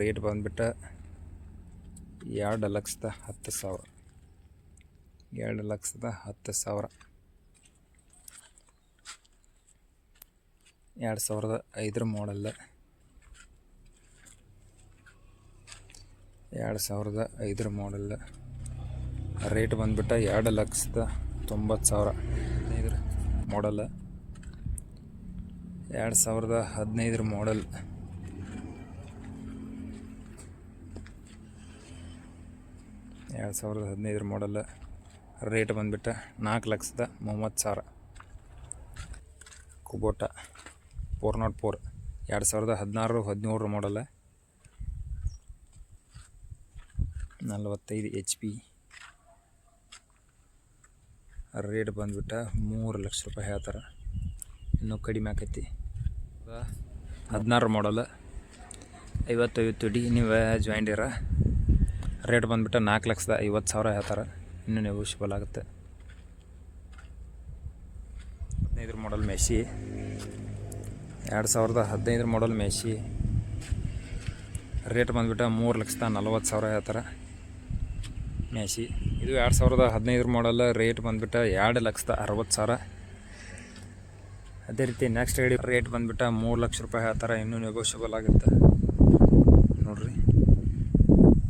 Rate ಬಂದ್ಬಿಟ್ಟು ಎರಡು ಲಕ್ಷದ ಹತ್ತು ಸಾವಿರ. ಎರಡು ಲಕ್ಷದ ಹತ್ತು ಸಾವಿರ. ಎರಡು ಸಾವಿರದ ಐದರ ಮಾಡಲ್ಲ ಎರಡು ಸಾವಿರದ ಐದರ ಮಾಡಲ್ಲ ರೇಟ್ ಬಂದ್ಬಿಟ್ಟು ಎರಡು ಲಕ್ಷದ ತೊಂಬತ್ತು ಸಾವಿರ. ಹದಿನೈದರ ಮಾಡಲ್ಲ ಎರಡು ಸಾವಿರದ ಹದಿನೈದರ ಮಾಡಲ್ ಎರಡು ಸಾವಿರದ ಹದಿನೈದರ ಮಾಡಲ್ ರೇಟ್ ಬಂದುಬಿಟ್ಟು ನಾಲ್ಕು ಲಕ್ಷದ ಮೂವತ್ತು ಸಾವಿರ. ಕುಬೋಟ ಫೋರ್ ನಾಟ್ ಫೋರ್ ಎರಡು ಸಾವಿರದ ಹದಿನಾರು ಹದಿನೇಳರ ಮಾಡಲ್ಲ ನಲವತ್ತೈದು ಎಚ್ ಪಿ ರೇಟ್ ಬಂದುಬಿಟ್ಟು ಮೂರು ಲಕ್ಷ ರೂಪಾಯಿ ಹೇಳ್ತಾರೆ. ಇನ್ನೂ ಕಡಿಮೆ ಆಕೈತಿ. ಹದಿನಾರು ಮಾಡಲ್ ಐವತ್ತೈವತ್ತು ಡಿ ನೀವು ಜಾಯಿಂಟ್ ಇರ. ರೇಟ್ ಬಂದುಬಿಟ್ಟು ನಾಲ್ಕು ಲಕ್ಷದ ಐವತ್ತು ಸಾವಿರ ಹೇಳ್ತಾರೆ. ಇನ್ನೂ ನೆಗೋಷಿಯಬಲ್ ಆಗುತ್ತೆ. ಹದಿನೈದರ ಮಾಡಲ್ ಮೆಸ್ಸಿ ಎರಡು ಸಾವಿರದ ಹದಿನೈದರ ಮಾಡಲ್ ಮೆಸ್ಸಿ ರೇಟ್ ಬಂದುಬಿಟ್ಟು ಮೂರು ಲಕ್ಷದ ನಲ್ವತ್ತು ಸಾವಿರ ಹೇಳ್ತಾರೆ. ಮೇಸಿ ಇದು ಎರಡು ಸಾವಿರದ ಹದಿನೈದರ ಮಾಡಲ್ ರೇಟ್ ಬಂದುಬಿಟ್ಟು ಎರಡು ಲಕ್ಷದ ಅರವತ್ತು ಸಾವಿರ. ಅದೇ ರೀತಿ ನೆಕ್ಸ್ಟ್ ಗಾಡಿ ರೇಟ್ ಬಂದುಬಿಟ್ಟು ಮೂರು ಲಕ್ಷ ರೂಪಾಯಿ ಹೇಳ್ತಾರೆ. ಇನ್ನೂ ನೆಗೋಷಿಯಬಲ್ ಆಗುತ್ತೆ. ನೋಡಿರಿ.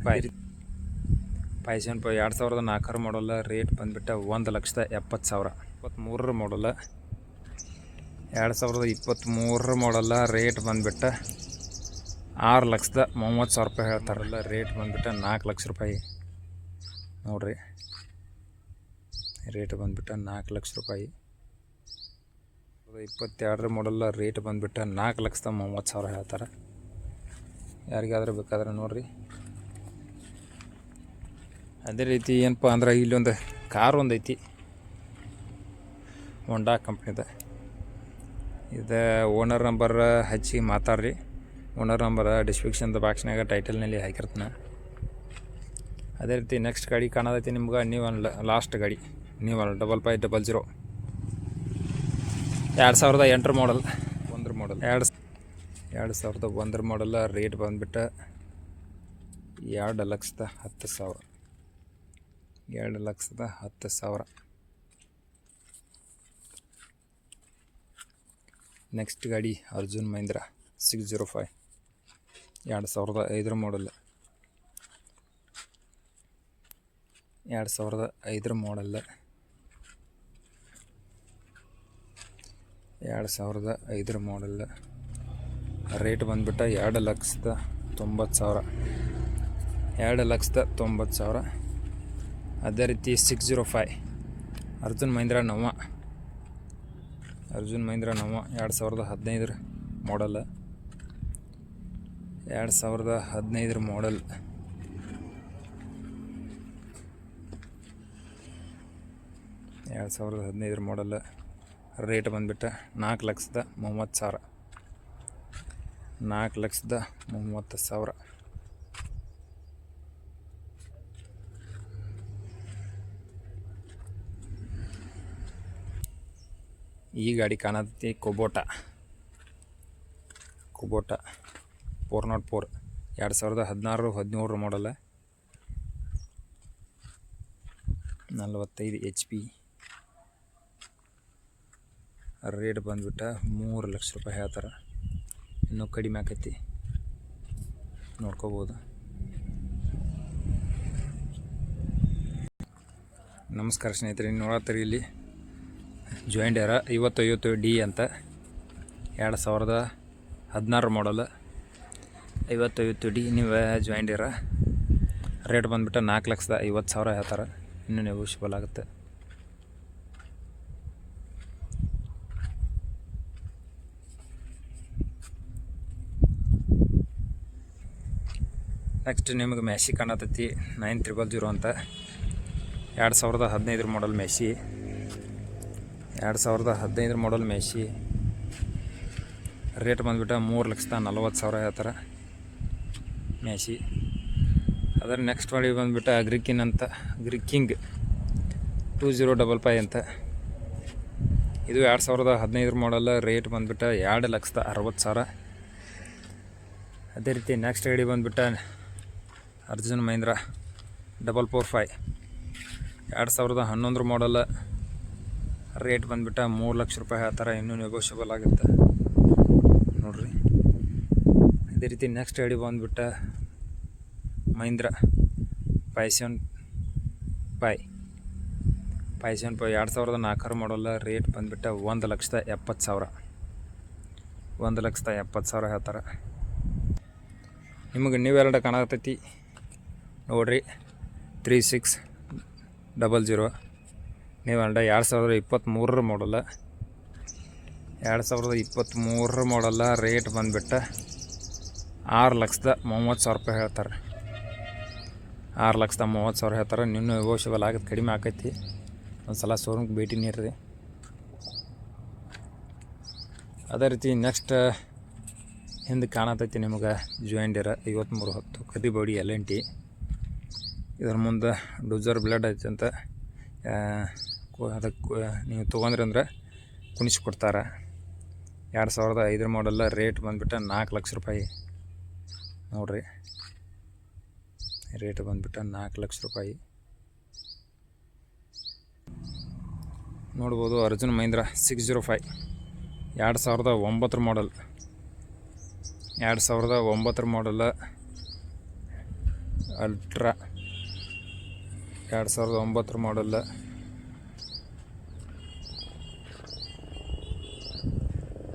ಬಾಯ್ ಪೈಸನ್ ಪ ಎರಡು ಸಾವಿರದ ನಾಲ್ಕರ ಮಾಡಲ್ಲ ರೇಟ್ ಬಂದುಬಿಟ್ಟು ಒಂದು ಲಕ್ಷದ ಎಪ್ಪತ್ತು ಸಾವಿರ. ಇಪ್ಪತ್ತ್ಮೂರರ ಮಾಡಲ್ಲ ಎರಡು ಸಾವಿರದ ಇಪ್ಪತ್ತ್ಮೂರರ ಮಾಡಲ್ಲ ರೇಟ್ ಬಂದ್ಬಿಟ್ಟು ಆರು ಲಕ್ಷದ ಮೂವತ್ತು ಸಾವಿರ ರೂಪಾಯಿ ಹೇಳ್ತಾರಲ್ಲ ರೇಟ್ ಬಂದ್ಬಿಟ್ಟು ನಾಲ್ಕು ಲಕ್ಷ ರೂಪಾಯಿ. ನೋಡ್ರಿ. ರೇಟ್ ಬಂದುಬಿಟ್ಟು ನಾಲ್ಕು ಲಕ್ಷ ರೂಪಾಯಿ. ಇಪ್ಪತ್ತೆರಡರ ಮಾಡಲ್ಲ ರೇಟ್ ಬಂದುಬಿಟ್ಟು ನಾಲ್ಕು ಲಕ್ಷದ ಮೂವತ್ತು ಸಾವಿರ ಹೇಳ್ತಾರೆ. ಯಾರಿಗಾದ್ರೂ ಬೇಕಾದ್ರೆ ನೋಡ್ರಿ. ಅದೇ ರೀತಿ ಏನಪ್ಪ ಅಂದ್ರೆ ಇಲ್ಲೊಂದು ಕಾರ್ ಒಂದು ಐತಿ. ಹೊಂಡಾ ಕಂಪ್ನಿದ ಇದು ಓನರ್ ನಂಬರ್ ಹಚ್ಚಿ ಮಾತಾಡ್ರಿ. ಓನರ್ ನಂಬರ್ ಡಿಸ್ಕ್ರಿಪ್ಷನ್ದ ಬಾಕ್ಸ್ನಾಗ ಟೈಟಲ್ನಲ್ಲಿ ಹಾಕಿರ್ತಾನೆ. ಅದೇ ರೀತಿ ನೆಕ್ಸ್ಟ್ ಗಾಡಿ ಕಾಣೋದೈತಿ ನಿಮ್ಗೆ ನೀವು ಲಾಸ್ಟ್ ಗಾಡಿ. ನೀವು ಡಬಲ್ ಫೈವ್ ಡಬಲ್ ಜೀರೋ ಎರಡು ಸಾವಿರದ ಎಂಟರ ಮಾಡಲ್ ಒಂದ್ರ ಮಾಡಲ್ ಎರಡು ಎರಡು ಸಾವಿರದ ಒಂದ್ರ ಮಾಡಲ್ಲ ರೇಟ್ ಬಂದುಬಿಟ್ಟು ಎರಡು ಲಕ್ಷದ ಹತ್ತು ಸಾವಿರ. ಎರಡು ಲಕ್ಷದ ಹತ್ತು ಸಾವಿರ. ನೆಕ್ಸ್ಟ್ ಗಾಡಿ Arjun Mahindra six zero five ಎರಡು ಸಾವಿರದ ಐದರ ಮಾಡಲ್ ಎರಡು ಸಾವಿರದ ಐದರ ಮಾಡಲ್ ಎರಡು ಸಾವಿರದ ಐದರ ಮಾಡಲ್ ರೇಟ್ ಬಂದ್ಬಿಟ್ಟು ಎರಡು ಲಕ್ಷದ ತೊಂಬತ್ತು ಸಾವಿರ. ಎರಡು ಲಕ್ಷದ ತೊಂಬತ್ತು ಸಾವಿರ. ಅದೇ ರೀತಿ six zero five. Arjun Mahindra ನವ. ಅರ್ಜುನ್ ಮಹೀಂದ್ರ ನವ, ಎರಡು ಸಾವಿರದ ಹದಿನೈದರ ಮಾಡಲ್ ಎರಡು ಸಾವಿರದ ಹದಿನೈದರ ಮಾಡಲ್ ಎರಡು ಸಾವಿರದ ಹದಿನೈದರ ಮಾಡಲ್ ರೇಟ್ ಬಂದುಬಿಟ್ಟು ನಾಲ್ಕು ಲಕ್ಷದ ಮೂವತ್ತು ಸಾವಿರ. ನಾಲ್ಕು ಲಕ್ಷದ ಮೂವತ್ತು ಸಾವಿರ. ಈ ಗಾಡಿ ಕಾಣತ್ತೆ Kubota Kubota four nought four ಎರಡು ಸಾವಿರದ ಹದಿನಾರು ಹದಿನೇಳರ ಮಾಡಲ್ಲ ನಲವತ್ತೈದು ಎಚ್ ಪಿ ರೇಟ್ ಬಂದುಬಿಟ್ಟ ಮೂರು ಲಕ್ಷ ರೂಪಾಯಿ ಹೇಳ್ತಾರೆ. ಇನ್ನೂ ಕಡಿಮೆ ಆಕೈತಿ. ನೋಡ್ಕೋಬೋದು. ನಮಸ್ಕಾರ ಸ್ನೇಹಿತರೆ ನೋಡತ್ತೀರಿ ಇಲ್ಲಿ. ಜಾಯಿಂಟ್ ಇವತ್ತು ಐವತ್ತು ಡಿ ಅಂತ ಎರಡು ಸಾವಿರದ ಹದಿನಾರು ಮಾಡಲ್ ಐವತ್ತು ಡಿ ನೀವು ಜಾಯಿಂಟ್ ಏರ ರೇಟ್ ಬಂದುಬಿಟ್ಟು ನಾಲ್ಕು ಲಕ್ಷದ ಐವತ್ತು ಸಾವಿರ ಹೇಳ್ತಾರೆ ಇನ್ನೂ ನೆಗೋಷಿಯಬಲ್ ಆಗುತ್ತೆ. ನೆಕ್ಸ್ಟ್ ನಿಮಗೆ ಮೆಸಿ ಕಾಣತೈತಿ. ನೈನ್ ತ್ರಿಬಲ್ ಜೀರೋ ಅಂತ. ಎರಡು ಸಾವಿರದ ಹದಿನೈದರ ಮಾಡಲ್ ಮೆಸ್ಸಿ ಎರಡು ಸಾವಿರದ ಹದಿನೈದರ ಮಾಡಲ್ ಮೇಶಿ ರೇಟ್ ಬಂದುಬಿಟ್ಟು ಮೂರು ಲಕ್ಷದ ನಲ್ವತ್ತು ಸಾವಿರ ಹೇಳ್ತಾರೆ ಮೇಸಿ ಅದರ ನೆಕ್ಸ್ಟ್ ಮಾಡಿ ಬಂದುಬಿಟ್ಟು ಅಗ್ರಿಕಿನ್ ಅಂತ Agriking two zero double five ಅಂತ. ಇದು ಎರಡು ಸಾವಿರದ ಹದಿನೈದರ ಮಾಡಲ್ ರೇಟ್ ಬಂದುಬಿಟ್ಟು ಎರಡು ಲಕ್ಷದ ಅರವತ್ತು ಸಾವಿರ. ಅದೇ ರೀತಿ ನೆಕ್ಸ್ಟ್ ಗಾಡಿ ಬಂದುಬಿಟ್ಟ Arjun Mahindra double four five ಎರಡು ಸಾವಿರದ ಹನ್ನೊಂದರ ಮಾಡಲ್ ರೇಟ್ ಬಂದ್ಬಿಟ್ಟು ಮೂರು ಲಕ್ಷ ರೂಪಾಯಿ ಆ ಥರ ಇನ್ನೂ ನೆಗೋಷಿಯಬಲ್ ಆಗುತ್ತೆ. ನೋಡಿರಿ. ಅದೇ ರೀತಿ ನೆಕ್ಸ್ಟ್ ಗಾಡಿ ಬಂದುಬಿಟ್ಟ ಮಹೀಂದ್ರ ಪೈಸನ್ ಪೈ ಪೈಸನ್ ಪೈ ಎರಡು ಸಾವಿರದ ನಾಲ್ಕರ ಮಾಡೋಲ್ಲ ರೇಟ್ ಬಂದ್ಬಿಟ್ಟು ಒಂದು ಲಕ್ಷದ ಎಪ್ಪತ್ತು ಸಾವಿರ. ಒಂದು ಲಕ್ಷದ ಎಪ್ಪತ್ತು ಸಾವಿರ ಹೇಳ್ತಾರೆ ನಿಮಗೆ ನೀವೆರಡು ಕಾಣತೈತಿ ನೋಡ್ರಿ. ತ್ರೀ ಸಿಕ್ಸ್ ಡಬಲ್ ಜೀರೋ ನೀವೆರಡ ಎರಡು ಸಾವಿರದ ಇಪ್ಪತ್ತ್ಮೂರರ ಮಾಡಲ್ಲ ಎರಡು ಸಾವಿರದ ಇಪ್ಪತ್ತ್ಮೂರರ ಮಾಡಲ್ಲ ರೇಟ್ ಬಂದುಬಿಟ್ಟ ಆರು ಲಕ್ಷದ ಮೂವತ್ತು ಸಾವಿರ ರೂಪಾಯಿ ಹೇಳ್ತಾರೆ. ಆರು ಲಕ್ಷದ ಮೂವತ್ತು ಸಾವಿರ ಹೇಳ್ತಾರೆ. ನಿನ್ನೂ ನೆಗೋಷಿಯಬಲ್ ಆಗೋದು ಕಡಿಮೆ ಆಕೈತಿ. ಒಂದು ಸಲ ಶೋರೂಮ್ಗೆ ಭೇಟಿ ನೀಡ್ರಿ. ಅದೇ ರೀತಿ ನೆಕ್ಸ್ಟ್ ಹಿಂದೆ ಕಾಣತೈತಿ ನಿಮಗೆ ಜಾಯಿಂಡಿರ ಐವತ್ತ್ಮೂರು ಹತ್ತು, ಕದಿಬೋಡಿ ಎಲ್ ಎನ್ ಟಿ ಇದ್ರ ಮುಂದೆ ಡೂಜರ್ ಬ್ಲಡ್ ಐತೆ ಅಂತ ಅದಕ್ಕೆ ನೀವು ತೊಗೊಂಡ್ರಿ ಅಂದ್ರೆ ಕುಣಿಸ್ಕೊಡ್ತಾರೆ. ಎರಡು ಸಾವಿರದ ಐದರ ಮಾಡಲ್ಲ ರೇಟ್ ಬಂದುಬಿಟ್ಟು ನಾಲ್ಕು ಲಕ್ಷ ರೂಪಾಯಿ. ನೋಡಿರಿ. ರೇಟ್ ಬಂದುಬಿಟ್ಟು ನಾಲ್ಕು ಲಕ್ಷ ರೂಪಾಯಿ. ನೋಡ್ಬೋದು Arjun Mahindra six zero five ಎರಡು ಸಾವಿರದ ಒಂಬತ್ತರ ಮಾಡಲ್ ಎರಡು ಸಾವಿರದ ಒಂಬತ್ತರ ಮಾಡಲ್ ಅಲ್ಟ್ರಾ ಎರಡು ಸಾವಿರದ ಒಂಬತ್ತರ ಮಾಡಲ್ಲ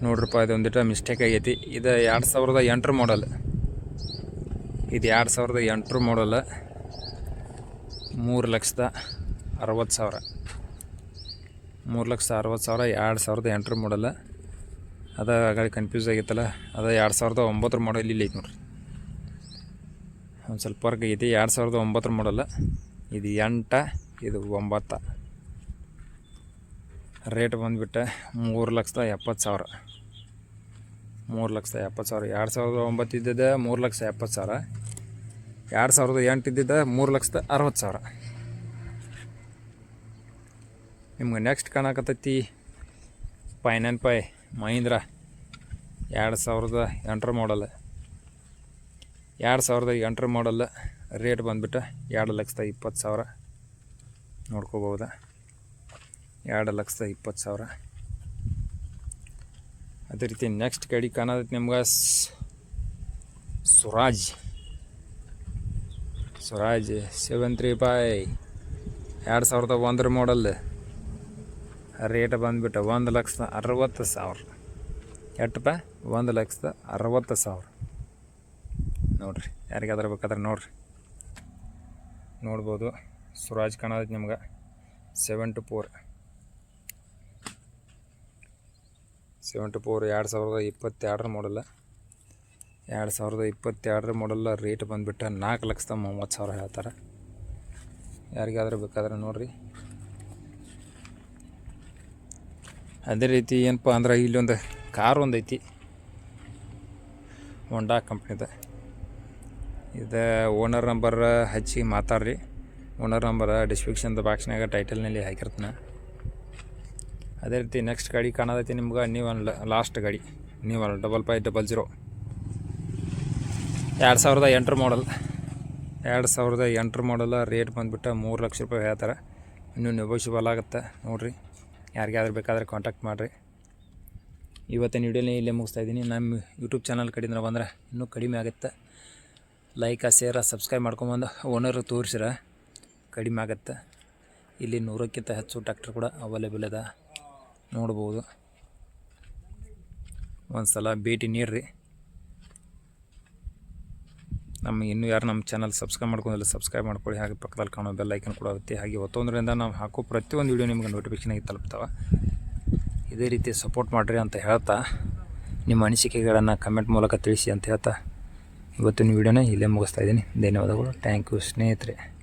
ನೋಡ್ರಪ್ಪ ಇದು ಒಂದಿಟ ಮಿಸ್ಟೇಕ್ ಆಗೈತಿ. ಇದು ಎರಡು ಸಾವಿರದ ಎಂಟರ ಮಾಡಲ್ ಇದು ಎರಡು ಸಾವಿರದ ಎಂಟರ ಮಾಡಲ್ಲ ಮೂರು ಲಕ್ಷದ ಅರವತ್ತು ಸಾವಿರ. ಮೂರು ಲಕ್ಷದ ಅರವತ್ತು ಸಾವಿರ, ಎರಡು ಸಾವಿರದ ಎಂಟರ ಮಾಡಲ್ಲ ಅದ ಆಗ ಕನ್ಫ್ಯೂಸ್ ಆಗೈತಲ್ಲ, ಅದು ಎರಡು ಸಾವಿರದ ಒಂಬತ್ತರ ಮಾಡಲ್ ಇಲ್ಲಿ ಐತೆ ನೋಡ್ರಿ. ಒಂದು ಸ್ವಲ್ಪ ವರ್ಕ್ ಐತಿ ಎರಡು ಸಾವಿರದ ಒಂಬತ್ತರ ಮಾಡಲ್ಲ ಇದು ಎಂಟ, ಇದು ಒಂಬತ್ತ. ರೇಟ್ ಬಂದುಬಿಟ್ಟು ಮೂರು ಲಕ್ಷದ ಎಪ್ಪತ್ತು ಸಾವಿರ. ಮೂರು ಲಕ್ಷದ ಎಪ್ಪತ್ತು ಸಾವಿರ. ಎರಡು ಸಾವಿರದ ಒಂಬತ್ತು ಇದ್ದಿದ್ದೆ ಮೂರು ಲಕ್ಷ ಎಪ್ಪತ್ತು ಸಾವಿರ. ಎರಡು ಸಾವಿರದ ಎಂಟು ಇದ್ದಿದ್ದೆ ಮೂರು ಲಕ್ಷದ ಅರವತ್ತು ಸಾವಿರ. ನಿಮ್ಗೆ ನೆಕ್ಸ್ಟ್ ಕಾಣಕತ್ತೈತಿ ಪೈನನ್ ಪೈ ಮಹೀಂದ್ರ ಎರಡು ಸಾವಿರದ ಎಂಟರ ಮಾಡಲ್ ಎರಡು ಸಾವಿರದ ಎಂಟರ ಮಾಡಲ್ ರೇಟ್ ಬಂದುಬಿಟ್ಟು ಎರಡು ಲಕ್ಷದ ಇಪ್ಪತ್ತು ಸಾವಿರ. ನೋಡ್ಕೋಬೋದ? ಎರಡು ಲಕ್ಷದ ಇಪ್ಪತ್ತು ಸಾವಿರ. ಅದೇ ರೀತಿ ನೆಕ್ಸ್ಟ್ ಗಾಡಿ ಕಾಣೋದೈತಿ ನಿಮ್ಗೆ Swaraj Swaraj seven three five ಎರಡು ಸಾವಿರದ ಒಂದರ ಮಾಡಲ್ ರೇಟ್ ಬಂದುಬಿಟ್ಟು ಒಂದು ಲಕ್ಷದ ಅರವತ್ತು ಸಾವಿರ. ಎಷ್ಟಪ್ಪ ಒಂದು ಲಕ್ಷದ ಅರವತ್ತು ಸಾವಿರ. ನೋಡಿರಿ, ಯಾರಿಗಾದ್ರೂ ಬೇಕಾದ್ರೆ ನೋಡಿರಿ. ನೋಡ್ಬೋದು. ಸ್ವರಾಜ್ ಕಾಣೋದು ನಿಮ್ಗೆ seven two four seven two four ಎರಡು ಸಾವಿರದ ಇಪ್ಪತ್ತೆರಡರ ಮಾಡಲ್ಲ ಎರಡು ಸಾವಿರದ ಇಪ್ಪತ್ತೆರಡರ ಮಾಡಲ್ಲ ರೇಟ್ ಬಂದುಬಿಟ್ಟು ನಾಲ್ಕು ಲಕ್ಷದ ಮೂವತ್ತು ಸಾವಿರ ಹೇಳ್ತಾರೆ. ಯಾರಿಗಾದ್ರೂ ಬೇಕಾದ್ರೆ ನೋಡಿರಿ. ಅದೇ ರೀತಿ ಏನಪ್ಪ ಅಂದ್ರೆ ಇಲ್ಲೊಂದು ಕಾರ್ ಒಂದೈತಿ. ಹೊಂಡಾ ಕಂಪ್ನಿದ ಇದು ಓನರ್ ನಂಬರ್ ಹಚ್ಚಿ ಮಾತಾಡ್ರಿ. ಓನರ್ ನಂಬರ್ ಡಿಸ್ಕ್ರಿಪ್ಷನ್ದ ಬಾಕ್ಸ್ನಾಗ ಟೈಟಲ್ನಲ್ಲಿ ಹಾಕಿರ್ತಾನೆ. ಅದೇ ರೀತಿ ನೆಕ್ಸ್ಟ್ ಗಾಡಿ ಕಾಣೋದೈತಿ ನಿಮ್ಗೆ, ನೀವು ಲಾಸ್ಟ್ ಗಾಡಿ. ನೀವು ಡಬಲ್ ಫೈ ಡಬಲ್ ಜೀರೋ ಎರಡು ಸಾವಿರದ ಎಂಟ್ರ ಮಾಡಲ್ ಎರಡು ಸಾವಿರದ ಎಂಟ್ರ ಮಾಡಲ್ ರೇಟ್ ಬಂದುಬಿಟ್ಟು ಮೂರು ಲಕ್ಷ ರೂಪಾಯಿ ಹೇಳ್ತಾರೆ. ಇನ್ನೂ ನೆಗೋಷಿಯಬಲ್ ಆಗುತ್ತೆ, ನೋಡಿರಿ. ಯಾರಿಗಾದ್ರೂ ಬೇಕಾದ್ರೆ ಕಾಂಟ್ಯಾಕ್ಟ್ ಮಾಡಿರಿ. ಇವತ್ತಿನ ವಿಡಿಯೋನೇ ಇಲ್ಲೇ ಮುಗಿಸ್ತಾ ಇದ್ದೀನಿ. ನಮ್ಮ ಯೂಟ್ಯೂಬ್ ಚಾನಲ್ ಕಡೆಯಿಂದ ಬಂದರೆ ಇನ್ನೂ ಕಡಿಮೆ ಆಗುತ್ತೆ. ಲೈಕ ಶೇರ ಸಬ್ಸ್ಕ್ರೈಬ್ ಮಾಡ್ಕೊಂಬಂದು ಓನರ್ ತೋರಿಸಿರ. ಕಡಿಮೆ ಆಗತ್ತೆ. ಇಲ್ಲಿ ನೂರಕ್ಕಿಂತ ಹೆಚ್ಚು ಟ್ಯಾಕ್ಟರ್ ಕೂಡ ಅವೈಲೇಬಲ್ ಅದ. ನೋಡ್ಬೋದು. ಒಂದು ಸಲ ಭೇಟಿ ನೀಡ್ರಿ. ನಮ್ಮ ಇನ್ನೂ ಯಾರು ನಮ್ಮ ಚಾನಲ್ ಸಬ್ಸ್ಕ್ರೈಬ್ ಮಾಡ್ಕೊಂಡಿಲ್ಲ ಸಬ್ಸ್ಕ್ರೈಬ್ ಮಾಡ್ಕೊಳ್ಳಿ. ಹಾಗೆ ಪಕ್ಕದಲ್ಲಿ ಕಾಣೋ ಬೆಲ್ ಐಕನ್ ಕೂಡ ಆಗುತ್ತೆ ಹಾಗೆ ಒತ್ತೊಂದರಿಂದ ನಾವು ಹಾಕೋ ಪ್ರತಿಯೊಂದು ವೀಡಿಯೋ ನಿಮ್ಗೆ ನೋಟಿಫಿಕೇಶನ್ ಆಗಿ ತಲುಪ್ತಾವೆ. ಇದೇ ರೀತಿ ಸಪೋರ್ಟ್ ಮಾಡಿರಿ ಅಂತ ಹೇಳ್ತಾ, ನಿಮ್ಮ ಅನಿಸಿಕೆಗಳನ್ನು ಕಮೆಂಟ್ ಮೂಲಕ ತಿಳಿಸಿ ಅಂತ ಹೇಳ್ತಾ. ಇವತ್ತಿನ ವೀಡಿಯೋನ ಇಲ್ಲೇ ಮುಗಿಸ್ತಾ ಇದ್ದೀನಿ. ಧನ್ಯವಾದಗಳು. ಥ್ಯಾಂಕ್ ಯು ಸ್ನೇಹಿತರೆ.